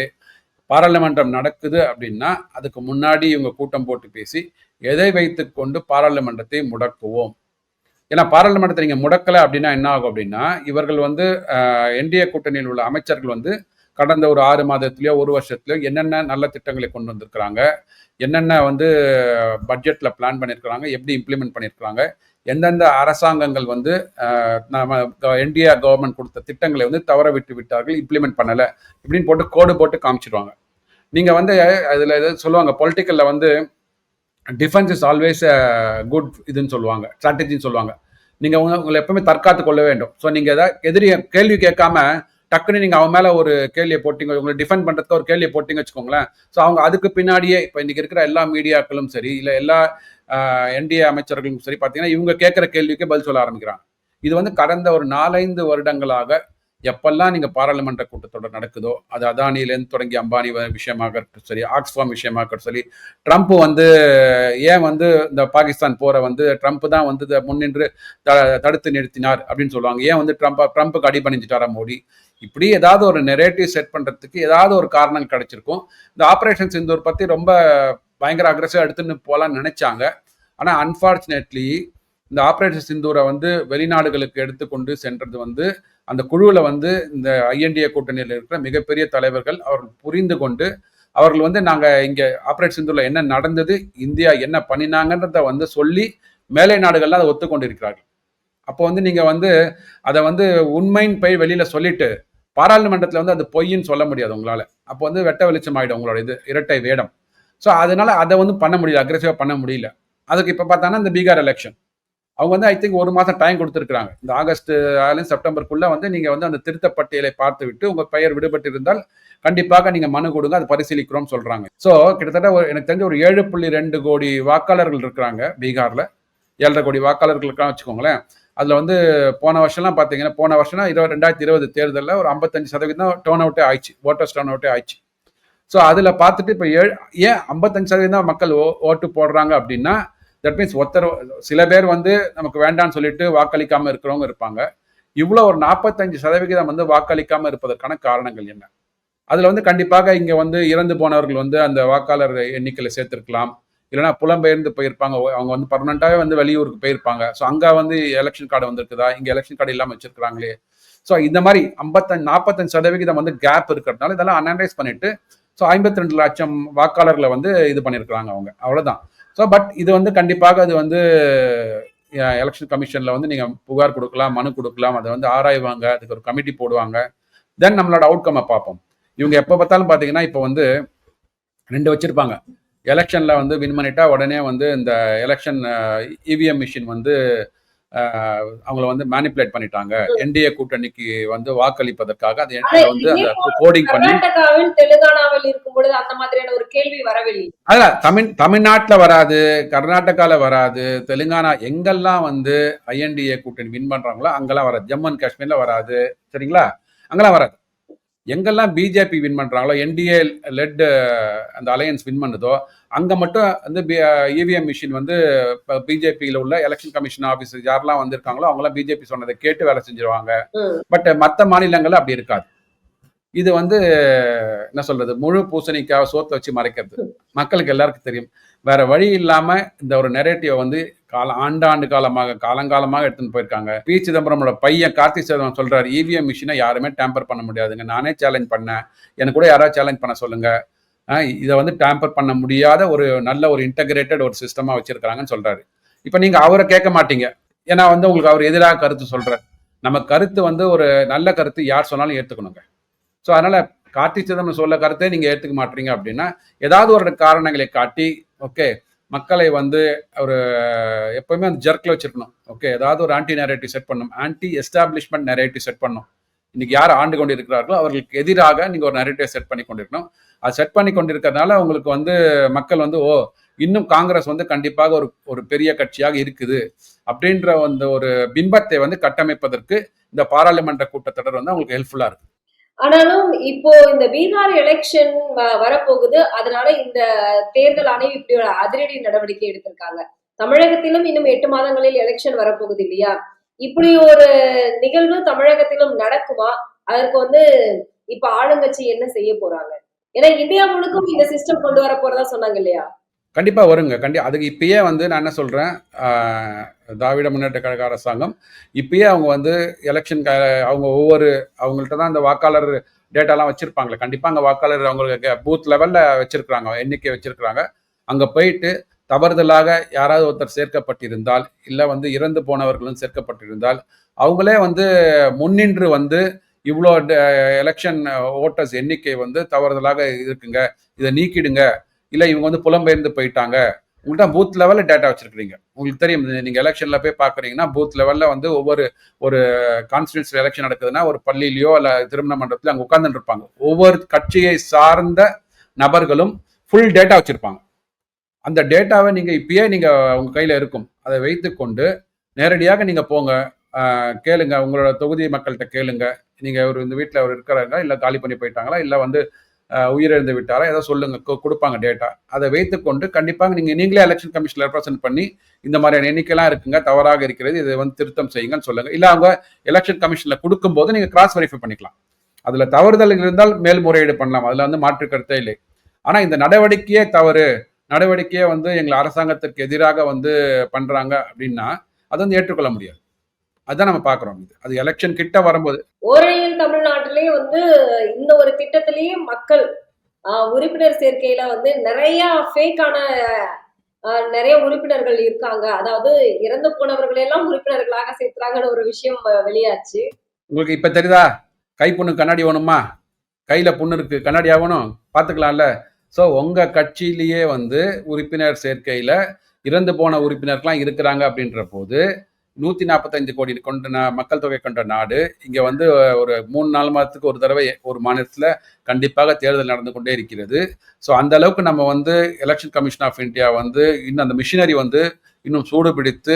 Speaker 2: பாராளுமன்றம் நடக்குது அப்படின்னா அதுக்கு முன்னாடி இவங்க கூட்டம் போட்டு பேசி எதை வைத்துக்கொண்டு பாராளுமன்றத்தை முடக்குவோம்? ஏன்னா பாராளுமன்றத்தை நீங்கள் முடக்கல அப்படின்னா என்ன ஆகும் அப்படின்னா இவர்கள் வந்து என்டிஏ கூட்டணியில் உள்ள அமைச்சர்கள் வந்து கடந்த ஒரு ஆறு மாதத்துலேயோ ஒரு வருஷத்துலையோ என்னென்ன நல்ல திட்டங்களை கொண்டு வந்திருக்கிறாங்க என்னென்ன வந்து பட்ஜெட்டில் பிளான் பண்ணியிருக்கிறாங்க எப்படி இம்ப்ளிமெண்ட் பண்ணியிருக்கிறாங்க எந்தெந்த அரசாங்கங்கள் வந்து நம்ம என்டிஏ கவர்மெண்ட் கொடுத்த திட்டங்களை வந்து தவற விட்டு விட்டார்கள் இம்ப்ளிமெண்ட் பண்ணலை இப்படின்னு போட்டு கோடு போட்டு காமிச்சிடுவாங்க நீங்கள் வந்து அதில் சொல்லுவாங்க பொலிட்டிக்கலில் வந்து டிஃபென்ஸ் இஸ் ஆல்வேஸ் குட் இதுன்னு சொல்லுவாங்க ஸ்ட்ராட்டஜின்னு சொல்லுவாங்க. நீங்கள் உங்களை உங்களை எப்பவுமே தற்காத்து கொள்ள வேண்டும். ஸோ நீங்கள் எதாவது எதிரிய கேள்வி கேட்காம டக்குன்னு நீங்கள் அவன் மேலே ஒரு கேள்வியை போட்டிங்க உங்களை டிஃபெண்ட் பண்ணுறதுக்கு ஒரு கேள்வியை போட்டிங்க வச்சுக்கோங்களேன். ஸோ அவங்க அதுக்கு பின்னாடியே இப்போ இன்றைக்கி இருக்கிற எல்லா மீடியாக்களும் சரி இல்லை எல்லா என்டிஏ அமைச்சர்களும் சரி பார்த்தீங்கன்னா இவங்க கேட்குற கேள்விக்கே பதில் சொல்ல ஆரம்பிக்கிறாங்க. இது வந்து கடந்த ஒரு நாலைந்து வருடங்களாக எப்பெல்லாம் நீங்கள் பாராளுமன்ற கூட்டத்தொடர் நடக்குதோ அது அதானியிலேருந்து தொடங்கி அம்பானி விஷயமாக இருக்கட்டும் சரி ஆக்ஸ்ஃபார்ம் விஷயமாக இருக்கட்டும் சரி ட்ரம்ப் வந்து ஏன் வந்து இந்த பாகிஸ்தான் போரை வந்து ட்ரம்ப் தான் வந்து இதை முன்னின்று த- தடுத்து நிறுத்தினார் அப்படின்னு சொல்லுவாங்க. ஏன் வந்து ட்ரம்ப் ட்ரம்ப்புக்கு அடிபணிஞ்சிட்டாரா மோடி? இப்படி ஏதாவது ஒரு நெரேட்டிவ் செட் பண்ணுறதுக்கு ஏதாவது ஒரு காரணம் கிடைச்சிருக்கும். இந்த ஆப்ரேஷன் சிந்தூர் பற்றி ரொம்ப பயங்கர அக்ரஸிவாக எடுத்துன்னு போகலான்னு நினைச்சாங்க. ஆனால் அன்ஃபார்ச்சுனேட்லி இந்த ஆப்ரேஷன் சிந்தூரை வந்து வெளிநாடுகளுக்கு எடுத்துக்கொண்டு சென்றது வந்து அந்த குழுவில் வந்து இந்த ஐஎன்டிஏ கூட்டணியில் இருக்கிற மிகப்பெரிய தலைவர்கள் அவர்கள் புரிந்து கொண்டு அவர்கள் வந்து நாங்கள் இங்கே ஆப்ரேட் சிந்தூரில் என்ன நடந்தது இந்தியா என்ன பண்ணினாங்கன்றத வந்து சொல்லி மேலை நாடுகள்லாம் அதை ஒத்துக்கொண்டிருக்கிறார்கள். அப்போ வந்து நீங்கள் வந்து அதை வந்து உண்மையின் போய் வெளியில் சொல்லிட்டு பாராளுமன்றத்தில் வந்து அது பொய்ன்னு சொல்ல முடியாது உங்களால். அப்போ வந்து வெட்ட வெளிச்சம் ஆகிடும் உங்களோட இது இரட்டை வேடம். ஸோ அதனால அதை வந்து பண்ண முடியல அக்ரெசிவாக பண்ண முடியல. அதுக்கு இப்போ பார்த்தோன்னா இந்த பீகார் எலெக்ஷன் அவங்க வந்து ஐ திங்க் ஒரு மாதம் டைம் கொடுத்துருக்காங்க இந்த ஆகஸ்ட் ஆலையும் செப்டம்பருக்குள்ளே வந்து நீங்கள் வந்து அந்த திருத்தப்பட்டியலை பார்த்து விட்டு உங்கள் பெயர் விடுபட்டு இருந்தால் கண்டிப்பாக நீங்கள் மனு கொடுங்க அதை பரிசீலிக்கிறோம்னு சொல்கிறாங்க ஸோ கிட்டத்தட்ட ஒரு எனக்கு தெரிஞ்ச ஒரு ஏழு புள்ளி ரெண்டு கோடி வாக்காளர்கள் இருக்கிறாங்க பீகாரில். ஏழரை கோடி வாக்காளர்கள் இருக்கான்னு வச்சுக்கோங்களேன். அதில் வந்து போன வருஷம்லாம் பார்த்தீங்கன்னா போன வருஷம்னா இருபது ரெண்டாயிரத்தி இருபது தேர்தலில் ஒரு ஐம்பத்தஞ்சு சதவீதம் டேர்ன் அவுட்டே ஆயிடுச்சு. ஓட்டர்ஸ் டேர்ன் அவுட்டே ஆயிடுச்சு. ஸோ அதில் பார்த்துட்டு இப்போ ஏழு ஏன் ஐம்பத்தஞ்சு சதவீதம் மக்கள் ஓ ஓட்டு போடுறாங்க அப்படின்னா தட் மீன்ஸ் ஒருத்தர் சில பேர் வந்து நமக்கு வேண்டாம்னு சொல்லிட்டு வாக்களிக்காம இருக்கிறவங்க இருப்பாங்க. இவ்வளோ ஒரு நாற்பத்தஞ்சு சதவிகிதம் வந்து வாக்களிக்காம இருப்பதற்கான காரணங்கள் என்ன? அதில் வந்து கண்டிப்பாக இங்கே வந்து இறந்து போனவர்கள் வந்து அந்த வாக்காளர் எண்ணிக்கையில் சேர்த்துருக்கலாம். இல்லைன்னா புலம்பெயர்ந்து போயிருப்பாங்க. அவங்க வந்து பர்மனண்ட்டாகவே வந்து வெளியூருக்கு போயிருப்பாங்க. ஸோ அங்கே வந்து எலெக்ஷன் கார்டு வந்திருக்குதா? இங்கே எலெக்ஷன் கார்டு இல்லாமல் வச்சிருக்கிறாங்களே. ஸோ இந்த மாதிரி ஐம்பத்தஞ்சு நாற்பத்தஞ்சு சதவிகிதம் வந்து கேப் இருக்கிறதுனால இதெல்லாம் அனலைஸ் பண்ணிட்டு ஸோ ஐம்பத்தி ரெண்டு லட்சம் வாக்காளர்களை வந்து இது பண்ணியிருக்கிறாங்க அவங்க. அவ்வளோதான் ஸோ பட் இது வந்து கண்டிப்பாக அது வந்து எலெக்ஷன் கமிஷனில் வந்து நீங்கள் புகார் கொடுக்கலாம் மனு கொடுக்கலாம் அதை வந்து ஆராய்வாங்க அதுக்கு ஒரு கமிட்டி போடுவாங்க. தென் நம்மளோட அவுட்கம்மை பார்ப்போம். இவங்க எப்போ பார்த்தாலும் பார்த்தீங்கன்னா இப்போ வந்து ரெண்டு வச்சுருப்பாங்க. எலெக்ஷனில் வந்து வின் பண்ணிட்டா உடனே வந்து இந்த எலெக்ஷன் இவிஎம் மிஷின் வந்து அவங்கள வந்து மேனிப்புலேட் பண்ணிட்டாங்க. என்டிஏ கூட்டணிக்கு வந்து வாக்களிப்பதற்காக அது வந்து அந்த கோடிங் பண்ணி
Speaker 1: தெலுங்கானாவில் இருக்கும் பொழுது அந்த மாதிரியான ஒரு கேள்வி வரவில்லை.
Speaker 2: அதான் தமிழ் தமிழ்நாட்டில் வராது கர்நாடகாவில் வராது தெலுங்கானா எங்கெல்லாம் வந்து ஐஎன்டிஏ கூட்டணி வின் பண்றாங்களோ அங்கெல்லாம் வராது. ஜம்மு அண்ட் காஷ்மீர்ல வராது. சரிங்களா? அங்கெல்லாம் வராது. எங்கெல்லாம் பிஜேபி வின் பண்றாங்களோ என்டிஏ லெட் அந்த அலையன்ஸ் வின் பண்ணுதோ அங்க மட்டும் வந்து இவிஎம் மிஷின் வந்து பிஜேபியில் உள்ள எலெக்ஷன் கமிஷன் ஆஃபீஸர் யாரெல்லாம் வந்திருக்காங்களோ அவங்களாம் பிஜேபி சொன்னதை கேட்டு வேலை செஞ்சிருவாங்க. பட் மற்ற மாநிலங்கள்ல அப்படி இருக்காது. இது வந்து என்ன சொல்றது முழு பூசணிக்காக சோத்தை வச்சு மறைக்கிறது. மக்களுக்கு எல்லாருக்கும் தெரியும். வேற வழி இல்லாம இந்த ஒரு நெரேட்டிவை வந்து கால ஆண்டாண்டு காலமாக காலங்காலமாக எடுத்துன்னு போயிருக்காங்க. பி. சிதம்பரமோட பையன் கார்த்தி சிதம்பரம் சொல்றாரு இவிஎம் மிஷினை யாருமே டேம்பர் பண்ண முடியாதுங்க. நானே சேலஞ்ச் பண்ணேன். எனக்கு கூட யாராவது சேலஞ்ச் பண்ண சொல்லுங்க. இதை வந்து டேம்பர் பண்ண முடியாத ஒரு நல்ல ஒரு இன்டகிரேட்டட் ஒரு சிஸ்டமா வச்சிருக்கிறாங்கன்னு சொல்றாரு. இப்போ நீங்க அவரை கேட்க மாட்டீங்க. ஏன்னா வந்து உங்களுக்கு அவர் எதிராக கருத்து சொல்றாரு. நம்ம கருத்து வந்து ஒரு நல்ல கருத்து யார் சொன்னாலும் ஏத்துக்கணுங்க. ஸோ அதனால கார்த்தி சிதம்பரம் சொல்ல கருத்தை நீங்க ஏத்துக்க மாட்டீங்க அப்படின்னா ஏதாவது ஒரு காரணங்களை காட்டி ஓகே மக்களை வந்து ஒரு எப்பவுமே அந்த ஜர்க்கில் வச்சிருக்கணும். ஓகே ஏதாவது ஒரு ஆன்டி நரேட்டிவ் செட் பண்ணணும். ஆன்டி எஸ்டாப்ளிஷ்மெண்ட் நரேட்டிவ் செட் பண்ணணும். இன்னைக்கு யார் ஆண்டு கொண்டு இருக்கிறார்களோ அவர்களுக்கு எதிராக நீங்க ஒரு நரேட்டிவ் செட் பண்ணி கொண்டிருக்கணும். அது செட் பண்ணி கொண்டிருக்கிறதுனால உங்களுக்கு வந்து மக்கள் வந்து ஓ இன்னும் காங்கிரஸ் வந்து கண்டிப்பாக ஒரு ஒரு பெரிய கட்சியாக இருக்குது. அப்படின்ற அந்த ஒரு பிம்பத்தை வந்து கட்டமைப்பதற்கு இந்த பாராளுமன்ற கூட்டத்தொடர் வந்து அவங்களுக்கு ஹெல்ப்ஃபுல்லாக இருக்கு.
Speaker 1: ஆனாலும் இப்போ இந்த பீகார் எலெக்ஷன் வரப்போகுது. அதனால இந்த தேர்தல் ஆணையம் இப்படி ஒரு அதிரடி நடவடிக்கை எடுத்திருக்காங்க. தமிழகத்திலும் இன்னும் எட்டு மாதங்களில் எலெக்ஷன் வரப்போகுது இல்லையா? இப்படி ஒரு நிகழ்வு தமிழகத்திலும் நடக்குமா? அதற்கு வந்து இப்ப ஆளுங்கட்சி என்ன செய்ய போறாங்க? ஏன்னா இந்தியா முழுக்கும் இந்த சிஸ்டம் கொண்டு வர போறதா சொன்னாங்க இல்லையா?
Speaker 2: கண்டிப்பாக வருங்க. கண்டி அதுக்கு இப்பயே வந்து நான் என்ன சொல்கிறேன் திராவிட முன்னேற்ற கழக அரசாங்கம் இப்பயே அவங்க வந்து எலெக்ஷன் க அவங்க ஒவ்வொரு அவங்கள்ட்ட தான் இந்த வாக்காளர் டேட்டாலாம் வச்சுருப்பாங்களே. கண்டிப்பாக அங்கே வாக்காளர் அவங்களுக்கு பூத் லெவலில் வச்சுருக்குறாங்க. எண்ணிக்கை வச்சுருக்குறாங்க. அங்கே போயிட்டு தவறுதலாக யாராவது ஒருத்தர் சேர்க்கப்பட்டிருந்தால் இல்லை வந்து இறந்து போனவர்களும் சேர்க்கப்பட்டிருந்தால் அவங்களே வந்து முன்னின்று வந்து இவ்வளோ எலெக்ஷன் ஓட்டர்ஸ் எண்ணிக்கை வந்து தவறுதலாக இருக்குங்க. இதை நீக்கிடுங்க. இல்லை இவங்க வந்து புலம்பெயர்ந்து போயிட்டாங்க. உங்கள்கிட்ட பூத் லெவலில் டேட்டா வச்சிருக்கீங்க உங்களுக்கு தெரியும் நீங்கள் எலெக்ஷனில் போய் பார்க்குறீங்கன்னா பூத் லெவலில் வந்து ஒவ்வொரு ஒரு கான்ஸ்டியூன்சி எலெக்ஷன் நடக்குதுன்னா ஒரு பள்ளியிலையோ இல்லை திருமண மண்டபத்தில் அங்கே உட்காந்துருப்பாங்க இருப்பாங்க. ஒவ்வொரு கட்சியை சார்ந்த நபர்களும் ஃபுல் டேட்டா வச்சுருப்பாங்க. அந்த டேட்டாவை நீங்கள் இப்பயே நீங்கள் உங்கள் கையில் இருக்கும். அதை வைத்துக்கொண்டு நேரடியாக நீங்கள் போங்க. கேளுங்க. உங்களோட தொகுதி மக்கள்கிட்ட கேளுங்க. நீங்கள் ஒரு இந்த வீட்டில் அவர் இருக்கிறாங்க இல்லை காலி பண்ணி போயிட்டாங்களா இல்லை வந்து உயிரிழந்து விட்டாரா? ஏதோ சொல்லுங்க கொடுப்பாங்க டேட்டா அதை வைத்துக்கொண்டு கண்டிப்பாக நீங்கள் நீங்களே எலெக்ஷன் கமிஷனில் ரெப்ரசென்ட் பண்ணி இந்த மாதிரியான எண்ணிக்கைலாம் இருக்குங்க தவறாக இருக்கிறது இதை வந்து திருத்தம் செய்யுங்கன்னு சொல்லுங்க. இல்லை அவங்க எலெக்ஷன் கமிஷனில் கொடுக்கும்போது நீங்கள் கிராஸ் வெரிஃபை பண்ணிக்கலாம். அதில் தவறுதல் இருந்தால் மேல்முறையீடு பண்ணலாம் அதில் வந்து மாற்று கருத்தே இல்லை. ஆனால் இந்த நடவடிக்கையே தவறு. நடவடிக்கையே வந்து எங்களை அரசாங்கத்திற்கு எதிராக வந்து பண்ணுறாங்க அப்படின்னா அது வந்து ஏற்றுக்கொள்ள முடியாது. அதுதான் நம்ம பார்க்குறோம் இது. அது எலெக்ஷன் கிட்ட வரும்போது.
Speaker 1: ஓரையில் தமிழ்நாட்டிலேயே வந்து இந்த ஒரு திட்டத்திலேயே மக்கள் உறுப்பினர் சேர்க்கையில வந்து நிறைய ஃபேக்கான நிறைய உறுப்பினர்கள் இருக்காங்க. அதாவது இறந்து போனவர்கள் எல்லாம் உறுப்பினர்களாக சேர்த்துறாங்கன்னு ஒரு விஷயம் வெளியாச்சு.
Speaker 2: உங்களுக்கு இப்போ தெரியுதா? கை புண்ணு கண்ணாடி வேணுமா? கையில் புண்ணு இருக்கு கண்ணாடி ஆகணும் பார்த்துக்கலாம்ல. ஸோ உங்கள் கட்சியிலேயே வந்து உறுப்பினர் சேர்க்கையில் இறந்து போன உறுப்பினர்கள்லாம் இருக்கிறாங்க அப்படின்ற போது நூற்றி நாற்பத்தஞ்சு கோடி கொண்ட நா- மக்கள் தொகை கொண்ட நாடு. இங்கே வந்து ஒரு மூணு நாலு மாதத்துக்கு ஒரு தடவை ஒரு மாநிலத்தில் கண்டிப்பாக தேர்தல் நடந்து கொண்டே இருக்கிறது. ஸோ அந்த அளவுக்கு நம்ம வந்து எலெக்ஷன் கமிஷன் ஆஃப் இந்தியா வந்து இன்னும் அந்த மிஷினரி வந்து இன்னும் சூடு பிடித்து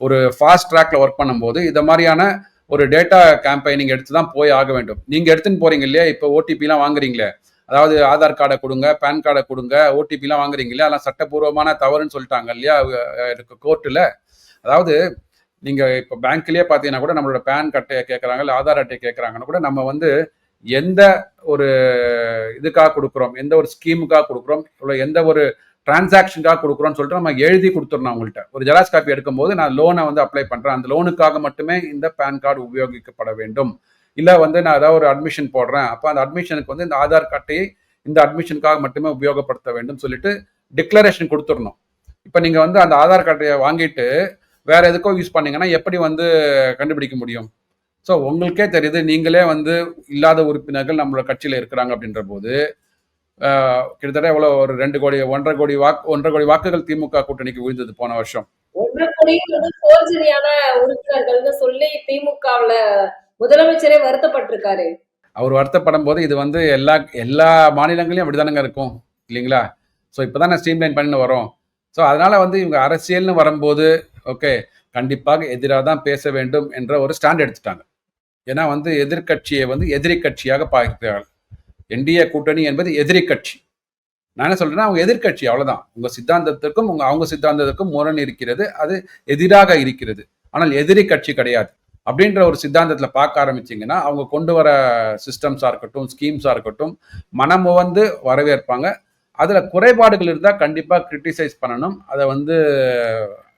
Speaker 2: ஒரு ஃபாஸ்ட் ட்ராக்ல ஒர்க் பண்ணும்போது இந்த மாதிரியான ஒரு டேட்டா கேம்பெயினிங் எடுத்து தான் போய் ஆக வேண்டும். நீங்க எடுத்துன்னு போறீங்க இல்லையா? இப்போ ஓடிபிலாம் வாங்குறீங்களே. அதாவது ஆதார் கார்டை கொடுங்க பேன் கார்டை கொடுங்க ஓடிபிலாம் வாங்குறீங்க இல்லையா? அதெல்லாம் சட்டப்பூர்வமான தவறுன்னு சொல்லிட்டாங்க இல்லையா? கோர்ட்டில் அதாவது நீங்கள் இப்போ பேங்க்லேயே பார்த்தீங்கன்னா கூட நம்மளோட பேன் கட்டையை கேட்குறாங்க இல்லை ஆதார் அட்டையை கேட்குறாங்கன்னா கூட நம்ம வந்து எந்த ஒரு இதுக்காக கொடுக்குறோம் எந்த ஒரு ஸ்கீமுக்காக கொடுக்குறோம் இல்லை எந்த ஒரு டிரான்சாக்ஷனுக்காக கொடுக்குறோம்னு சொல்லிட்டு நம்ம எழுதி கொடுத்துடணும் அவங்கள்ட்ட. ஒரு ஜெராக்ஸ் காப்பி எடுக்கும்போது நான் லோனை வந்து அப்ளை பண்ணுறேன் அந்த லோனுக்காக மட்டுமே இந்த பேன் கார்டு உபயோகிக்கப்பட வேண்டும். இல்லை வந்து நான் ஏதாவது ஒரு அட்மிஷன் போடுறேன். அப்போ அந்த அட்மிஷனுக்கு வந்து இந்த ஆதார் கார்டையை இந்த அட்மிஷனுக்காக மட்டுமே உபயோகப்படுத்த வேண்டும் சொல்லிட்டு டிக்ளரேஷன் கொடுத்துடணும். இப்போ நீங்கள் வந்து அந்த ஆதார் கார்டையை வாங்கிட்டு வேற எதுக்கோ யூஸ் பண்ணீங்கன்னா எப்படி வந்து கண்டுபிடிக்க முடியும்? ஸோ உங்களுக்கே தெரியுது நீங்களே வந்து இல்லாத உறுப்பினர்கள் நம்மளோட கட்சியில் இருக்கிறாங்க அப்படின்ற போது கிட்டத்தட்ட எவ்வளோ ஒரு ரெண்டு கோடி ஒன்றரை கோடி வாக்கு ஒன்றரை கோடி வாக்குகள் திமுக கூட்டணிக்கு விழுந்தது போன வருஷம்.
Speaker 1: ஒன்றரை கோடிங்கிறது போர்ஜரியான உறுப்பினர்கள்னு சொல்லி திமுகவுல முதலமைச்சரே வருத்தப்பட்டிருக்காரு.
Speaker 2: அவர் வருத்தப்படும் போது இது வந்து எல்லா எல்லா மாநிலங்களையும் அப்படிதானங்க இருக்கும் இல்லைங்களா? ஸோ இப்போ தான் ஸ்ட்ரீம்லைன் பண்ணி வரோம். ஸோ அதனால வந்து இவங்க அரசியல்னு வரும்போது ஓகே கண்டிப்பாக எதிராக தான் பேச வேண்டும் என்ற ஒரு ஸ்டாண்ட் எடுத்துட்டாங்க. ஏன்னா வந்து எதிர்க்கட்சியை வந்து எதிரி கட்சியாக பார்க்கிறார்கள். என்டிஏ கூட்டணி என்பது எதிரி கட்சி. நான் என்ன சொல்றேன்னா அவங்க எதிர்க்கட்சி அவ்வளவுதான். உங்க சித்தாந்தத்திற்கும் உங்க அவங்க சித்தாந்தத்திற்கும் முரண் இருக்கிறது. அது எதிராக இருக்கிறது. ஆனால் எதிரி கட்சி கிடையாது. அப்படின்ற ஒரு சித்தாந்தத்தில் பார்க்க ஆரம்பிச்சிங்கன்னா அவங்க கொண்டு வர சிஸ்டம்ஸாக இருக்கட்டும் ஸ்கீம்ஸாக இருக்கட்டும் மனம் வந்து வரவேற்பாங்க. அதில் குறைபாடுகள் இருந்தால் கண்டிப்பாக கிரிட்டிசைஸ் பண்ணணும். அதை வந்து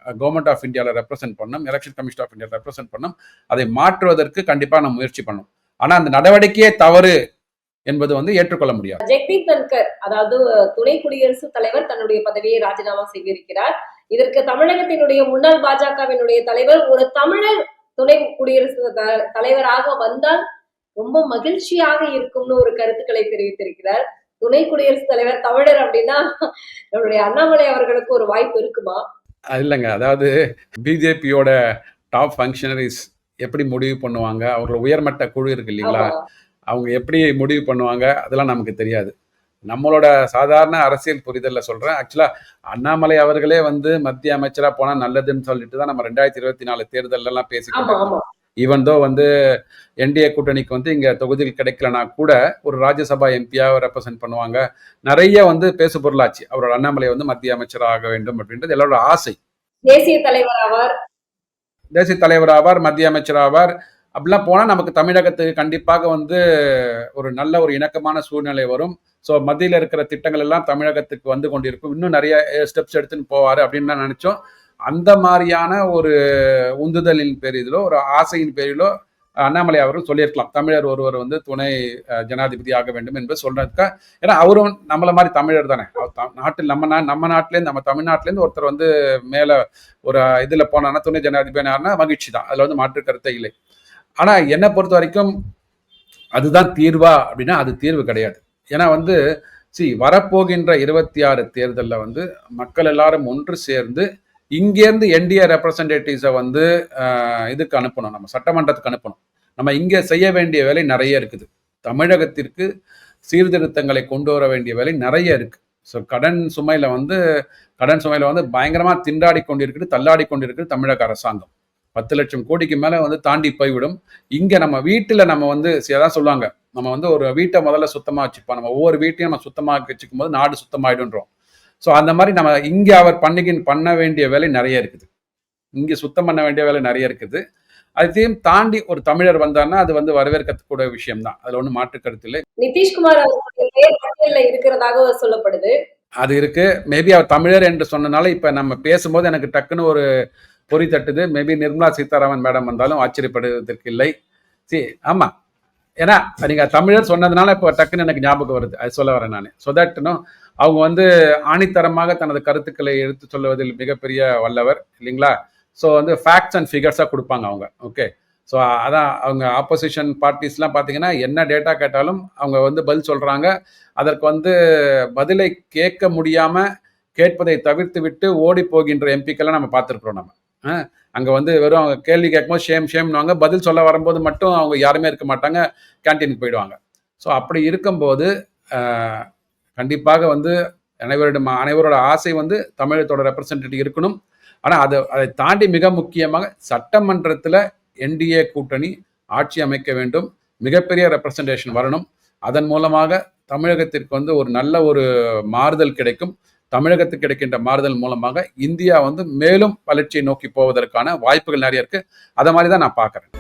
Speaker 2: கவர்மெண்ட் ஆஃப் இந்தியாவில் ரெப்ரசென்ட் பண்ணணும் election commission of India represent பண்ணணும். அதை மாற்றுவதற்கு கண்டிப்பாக நம்ம முயற்சி பண்ணும் ஆனால் அந்த நடவடிக்கையே தவறு என்பது வந்து ஏற்றுக்கொள்ள முடியாது.
Speaker 1: ஜெக்தீப் தன்கர் அதாவது துணை குடியரசுத் தலைவர் தன்னுடைய பதவியை ராஜினாமா செய்திருக்கிறார். இதற்கு தமிழகத்தினுடைய முன்னாள் பாஜகவினுடைய தலைவர் ஒரு தமிழர் துணை குடியரசு த- தலைவராக வந்தால் ரொம்ப மகிழ்ச்சியாக இருக்கும்னு ஒரு கருத்துக்களை தெரிவித்திருக்கிறார். துணை குடியரசுத் தலைவர் தமிழர் அப்படின்னா நம்மளுடைய அண்ணாமலை அவர்களுக்கு ஒரு வாய்ப்பு இருக்குமா?
Speaker 2: இல்லைங்க. அதாவது பிஜேபியோட டாப் ஃபங்க்ஷனரிஸ் எப்படி முடிவு பண்ணுவாங்க? அவங்களோட உயர்மட்ட குழு இருக்கு இல்லைங்களா? அவங்க எப்படி முடிவு பண்ணுவாங்க? அதெல்லாம் நமக்கு தெரியாது. நம்மளோட சாதாரண அரசியல் புரிதல்ல சொல்றேன். ஆக்சுவலா அண்ணாமலை அவர்களே வந்து மத்திய அமைச்சரா போனா நல்லதுன்னு சொல்லிட்டு தான் நம்ம ரெண்டாயிரத்தி இருபத்தி நாலு தேர்தல்ல எல்லாம் ஈவன் தோ வந்து என்டிஏ கூட்டணிக்கு வந்து இங்க தொகுதியில் கிடைக்கலனா கூட ஒரு ராஜ்யசபா எம்பியாக ரெப்ரசென்ட் பண்ணுவாங்க. நிறைய வந்து பேசு பொருளாச்சு. அவரோட அண்ணாமலை வந்து மத்திய அமைச்சர் ஆக வேண்டும் அப்படின்றது எல்லாரோட ஆசை.
Speaker 1: தேசிய தலைவர் ஆவார்.
Speaker 2: தேசிய தலைவர் ஆவார் மத்திய அமைச்சர் ஆவார். அப்படிலாம் போனால் நமக்கு தமிழகத்துக்கு கண்டிப்பாக வந்து ஒரு நல்ல ஒரு இணக்கமான சூழ்நிலை வரும். ஸோ மத்தியில் இருக்கிற திட்டங்கள் எல்லாம் தமிழகத்துக்கு வந்து கொண்டிருக்கும். இன்னும் நிறைய ஸ்டெப்ஸ் எடுத்துன்னு போவார் அப்படின்னு தான் நினச்சோம். அந்த மாதிரியான ஒரு உந்துதலின் பேரிலோ ஒரு ஆசையின் பேரிலோ அண்ணாமலை அவர்கள் சொல்லியிருக்கலாம். தமிழர் ஒருவர் வந்து துணை ஜனாதிபதி ஆக வேண்டும் என்று சொல்றதுக்கு? ஏன்னா அவரும் நம்மள மாதிரி தமிழர் தானே. நாட்டில் நம்ம நா நம்ம நாட்டிலேருந்து நம்ம தமிழ்நாட்டிலேருந்து ஒருத்தர் வந்து மேலே ஒரு இதில் போனான்னா துணை ஜனாதிபதி மகிழ்ச்சி தான். அதில் வந்து மாற்று கருத்தை இல்லை. ஆனால் என்னை பொறுத்த வரைக்கும் அதுதான் தீர்வா அப்படின்னா அது தீர்வு கிடையாது. ஏன்னா வந்து சி வரப்போகின்ற இருபத்தி ஆறு தேர்தலில் வந்து மக்கள் எல்லாரும் ஒன்று சேர்ந்து இங்கேருந்து என்டிஏ ரெப்ரசன்டேட்டிவ்ஸை வந்து இதுக்கு அனுப்பணும். நம்ம சட்டமன்றத்துக்கு அனுப்பணும். நம்ம இங்கே செய்ய வேண்டிய வேலை நிறைய இருக்குது. தமிழகத்திற்கு சீர்திருத்தங்களை கொண்டு வர வேண்டிய வேலை நிறைய இருக்குது ஸோ கடன் சுமையில் வந்து கடன் சுமையில் வந்து பயங்கரமாக திண்டாடி கொண்டிருக்குது தள்ளாடி கொண்டிருக்குது தமிழக அரசாங்கம். பத்து லட்சம் கோடிக்கு மேலே வந்து தாண்டி போய்விடும். இங்கே நம்ம வீட்டில் நம்ம வந்து அதான் சொல்லுவாங்க. நம்ம வந்து ஒரு வீட்டை முதல்ல சுத்தமாக வச்சுப்போம். நம்ம ஒவ்வொரு வீட்டையும் நம்ம சுத்தமாக வச்சுக்கும் போது நாடு சுத்தமாயிடுன்றோம் ஸோ அந்த மாதிரி நம்ம இங்க அவர் பண்ணிக்கின் பண்ண வேண்டிய வேலை நிறைய இருக்குது. இங்க சுத்தம் பண்ண வேண்டிய வேலை நிறைய இருக்குது. அதையும் தாண்டி ஒரு தமிழர் வந்தாருன்னா அது வந்து வரவேற்கக்கூடிய விஷயம் தான் அதுல ஒன்றும் மாற்று கருத்து இல்லை.
Speaker 1: நிதிஷ்குமார் இருக்கிறதாக சொல்லப்படுது.
Speaker 2: அது இருக்கு. மேபி அவர் தமிழர் என்று சொன்னனால இப்ப நம்ம பேசும்போது எனக்கு டக்குன்னு ஒரு பொறி தட்டுது. மேபி நிர்மலா சீதாராமன் மேடம் வந்தாலும் ஆச்சரியப்படுவதற்கு இல்லை. சி ஆமா. ஏன்னா நீங்க தமிழர் சொன்னதுனால இப்போ டக்குன்னு எனக்கு ஞாபகம் வருது. அது சொல்ல வரேன் நான். ஸோ தட் அவங்க வந்து ஆணித்தரமாக தனது கருத்துக்களை எடுத்து சொல்லுவதில் மிகப்பெரிய வல்லவர் இல்லைங்களா? ஸோ வந்து ஃபேக்ட்ஸ் அண்ட் ஃபிகர்ஸாக கொடுப்பாங்க அவங்க. ஓகே ஸோ அதான் அவங்க ஆப்போசிஷன் பார்ட்டிஸ்லாம் பார்த்தீங்கன்னா என்ன டேட்டா கேட்டாலும் அவங்க வந்து பதில் சொல்கிறாங்க அதற்கு வந்து பதிலை கேட்க முடியாமல் கேட்பதை தவிர்த்து விட்டு ஓடி போகின்ற எம்பிக்கெல்லாம் நம்ம பார்த்துருக்குறோம் நம்ம. அங்கே வந்து வெறும் அவங்க கேள்வி கேட்கும்போது ஷேம் ஷேம்னுவாங்க பதில் சொல்ல வரும்போது மட்டும் அவங்க யாருமே இருக்க மாட்டாங்க. கேன்டீனுக்கு போயிடுவாங்க. ஸோ அப்படி இருக்கும்போது கண்டிப்பாக வந்து அனைவரிடம் அனைவரோட ஆசை வந்து தமிழகத்தோட ரெப்ரசன்டேட்டிவ் இருக்கணும். ஆனால் அதை அதை தாண்டி மிக முக்கியமாக சட்டமன்றத்தில் என்டிஏ கூட்டணி ஆட்சி அமைக்க வேண்டும். மிகப்பெரிய ரெப்ரசன்டேஷன் வரணும். அதன் மூலமாக தமிழகத்திற்கு வந்து ஒரு நல்ல ஒரு மாறுதல் கிடைக்கும். தமிழகத்துக்கு கிடைக்கின்ற மாறுதல் மூலமாக இந்தியா வந்து மேலும் வளர்ச்சியை நோக்கி போவதற்கான வாய்ப்புகள் நிறைய இருக்கு. அதை மாதிரி தான் நான் பார்க்குறேன்.